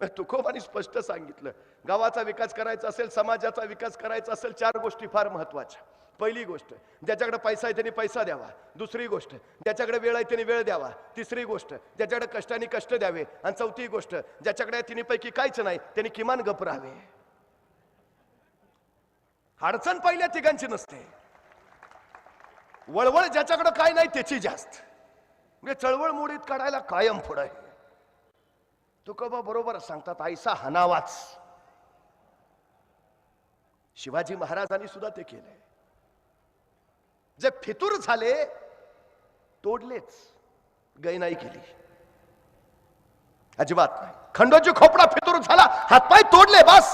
तुकोबानी स्पष्ट सांगितलं. गावाचा विकास करायचा असेल समाजाचा विकास करायचा असेल चार गोष्टी फार महत्त्वाच्या पहिली गोष्ट ज्याच्याकडे पैसा आहे त्यांनी पैसा द्यावा. दुसरी गोष्ट ज्याच्याकडे वेळ आहे त्यांनी वेळ द्यावा. तिसरी गोष्ट ज्याच्याकडे कष्टाने कष्ट द्यावे. आणि चौथी गोष्ट ज्याच्याकडे तिन्हीपैकी काहीच नाही त्यांनी किमान गप राहावे. अडचण पहिल्या तिघांची नसते. वळवळ ज्याच्याकडे काय नाही त्याची जास्त. म्हणजे चळवळ मोडीत काढायला कायम पुढं आहे. तुकोबा बरोबर सांगतात आईसा हनावाच. शिवाजी महाराजांनी सुद्धा ते केलंय जे फितूर झाले तोडलेच. गैनाई केली. अजिबात नाही. खंडोजी खोपडा फितूर झाला हातपाय तोडले बस.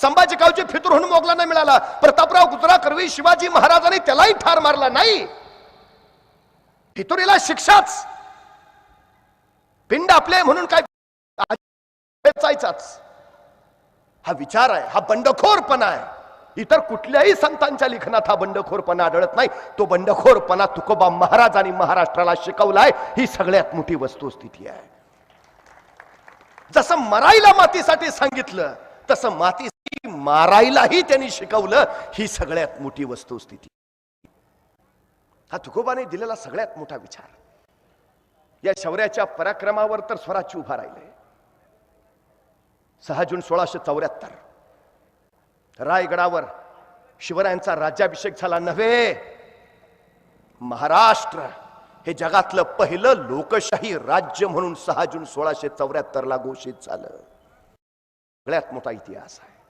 संभाजी गावची फितूर होऊन मोगला नाही मिळाला. प्रतापराव गुजरा करवी शिवाजी महाराजांनी त्यालाही ठार मारला नाही. फितुरीला शिक्षाच. पिंड आपले म्हणून काय वेचायचाच हा विचार आहे हा बंडखोरपणा आहे. इतर कुठल्याही संतांच्या लिखाणात हा बंडखोरपणा आढळत नाही. तो बंडखोरपणा तुकोबा महाराजांनी महाराष्ट्राला शिकवलाय. ही सगळ्यात मोठी वस्तुस्थिती आहे. जसं मरायला मातीसाठी सांगितलं तसं मातीसाठी मारायलाही त्यांनी शिकवलं. ही सगळ्यात मोठी वस्तुस्थिती. हा तुकोबाने दिलेला सगळ्यात मोठा विचार. या शौर्याच्या पराक्रमावर तर स्वराज्य उभा राहिले सहा जून सोळाशे चौऱ्याहत्तर. रायगडावर शिवरायांचा राज्याभिषेक झाला नव्हे. महाराष्ट्र हे जगातलं पहिलं लोकशाही राज्य म्हणून सहा जून सोळाशे चौऱ्याहत्तरला घोषित झालं. सगळ्यात मोठा इतिहास आहे.